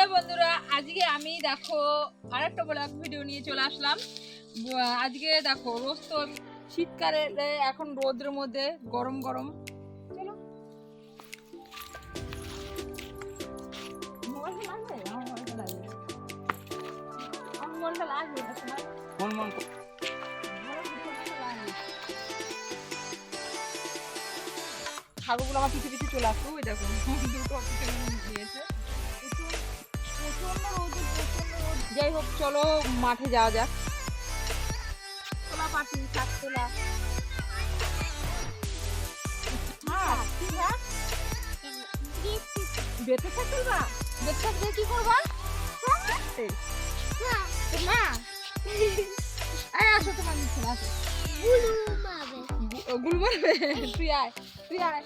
Hello বন্ধুরা আজকে আমি দেখো আরেকটা ব্লগ ভিডিও নিয়ে চলে আসলাম আজকে দেখো রোজ তো শীতকালে এখন রোদের মধ্যে গরম গরম চলো? আমার মোবাইলটা লাগবে। আমার মোবাইলটা লাগবে, দেখো না। কোন মন ছাগলগুলো আমার পিছু পিছু চলে আসতো ওই দেখো দুটো পিছনে দিয়েছে যাই হোক চলো মাঠে যাওয়া যাক। তোলা পাখি শাক তোলা। হ্যাঁ কি করবা? মা এই আসো তোমার নিচে আসো। গুল মারবে। তুই আয় তুই আয়।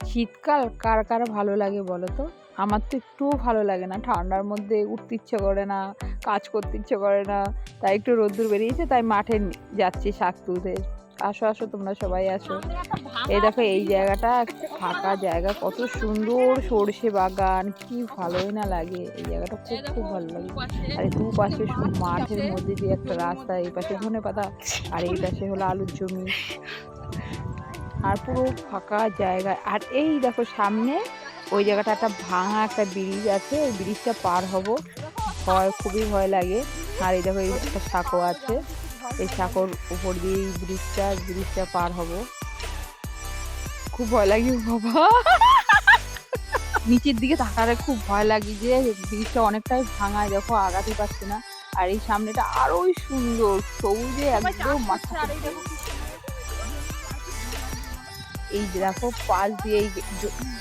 শীতকাল কার কার ভালো লাগে বলো তো? আমার তো একটুও ভালো লাগে না। ঠান্ডার মধ্যে উঠতে ইচ্ছে করে না কাজ করতে ইচ্ছে করে না তাই একটু রোদ্দুর বেরিয়েছে তাই মাঠে যাচ্ছি শাক তুলতে। আসো আসো তোমরা সবাই আসো। এই দেখো এই জায়গাটা ফাঁকা জায়গা কত সুন্দর সর্ষে বাগান কি ভালোই না লাগে। এই জায়গাটা খুব খুব ভালো লাগে। আর এই দুপাশে সু- মাঠের মধ্যে দিয়ে একটা রাস্তা এই পাশে ধনে পাতা আর এই পাশে হলো আলুর জমি। আর পুরো ফাঁকা জায়গা। আর এই দেখো সামনে ওই জায়গাটা একটা ভাঙা একটা ব্রিজ আছে ওই ব্রিজটা পার হব। ভয় খুবই ভয় লাগে। আর এই দেখো একটা সাঁকো আছে। এই সাঁকোর উপর দিয়ে এই ব্রিজটা ব্রিজটা পার হব। খুব ভয় লাগে বাবা। নিচের দিকে তাকালে খুব ভয় লাগে যে ব্রিজটা অনেকটাই ভাঙা দেখো আগাতে পারছে না। আর এই সামনেটা আরোই সুন্দর সবুজে একদম মাথা এই যে দেখো পাশ দিয়ে এই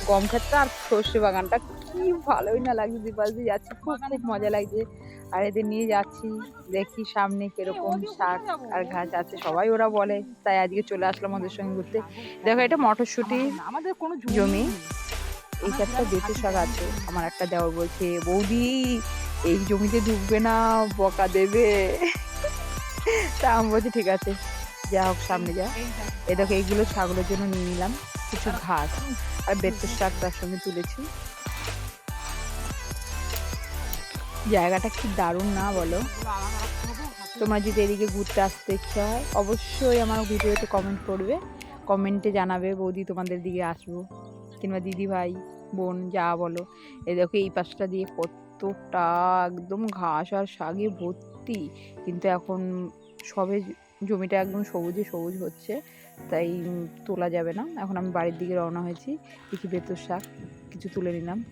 গম ক্ষেতটা আর সর্ষে বাগানটা কি ভালোই না লাগছে দুই পাশ দিয়ে যাচ্ছি খুব খুব মজা লাগছে। আর এদের নিয়ে যাচ্ছি দেখি সামনে কীরকম শাক আর ঘাস আছে সবাই ওরা বলে তাই আজকে চলে আসলাম ওদের সঙ্গে ঘুরতে। দেখো এটা মটরশুঁটি আমাদের কোনো জমি এই চারটা বেতে শাক আছে আমার একটা দেওয়ার বলছে বৌদি এই জমিতে ঢুকবে না বকা দেবে। তা আমি বলছি ঠিক আছে। যা হোক সামনে যা। এই দেখো এইগুলো ছাগলের জন্য নিয়ে নিলাম। কিছু ঘাস আর বেতের শাক তার সঙ্গে তুলেছি। জায়গাটা কি দারুণ না বলো? তোমার যদি এদিকে ঘুরতে আসতে ইচ্ছা হয় অবশ্যই আমার ভিডিওতে কমেন্ট করবে। কমেন্টে জানাবে বৌদি তোমাদের দিকে আসব। কিংবা দিদি ভাই বোন যা বলো। এই দেখো এই পাশটা দিয়ে কতটা একদম ঘাস আর শাকে ভর্তি। কিন্তু এখন সবে জমিটা একদম সবুজে সবুজ হচ্ছে তাই তোলা যাবে না। এখন আমি বাড়ির দিকে রওনা হয়েছি কিছু বেতর শাক কিছু তুলে নিলাম।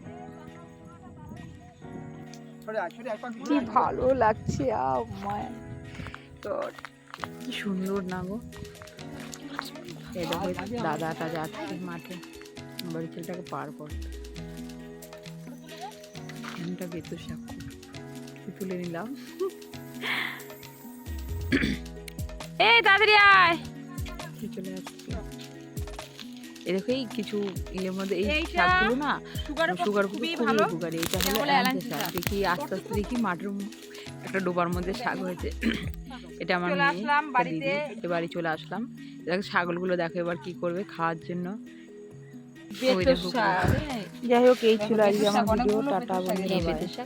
কি ভালো লাগছে আমায় God, কি সুন্দর না গো। এই দাদাটা যাচ্ছে মাঠে। বাড়ি ছেলেটাকে পার করতে বেতুর শাক। তুলে নিলাম। এই তাড়াতাড়ি আয়। চলে কিছু ইয়ের মধ্যে এই শাকগুলো না সুগার খুবই উপকার। হলো এলাঞ্চি শাক। শাক। দেখি আস্তে আস্তে দেখি মাঠের ম- একটা ডোবার মধ্যে শাক হয়েছে। এটা আমার বাড়িতে। বাড়ি চলে আসলাম। দেখো ছাগলগুলো দেখো এবার কি করবে খাওয়ার জন্য। যাই হোক এই ছিল আজকে আমার ভিডিও। টাটা বন্ধুরা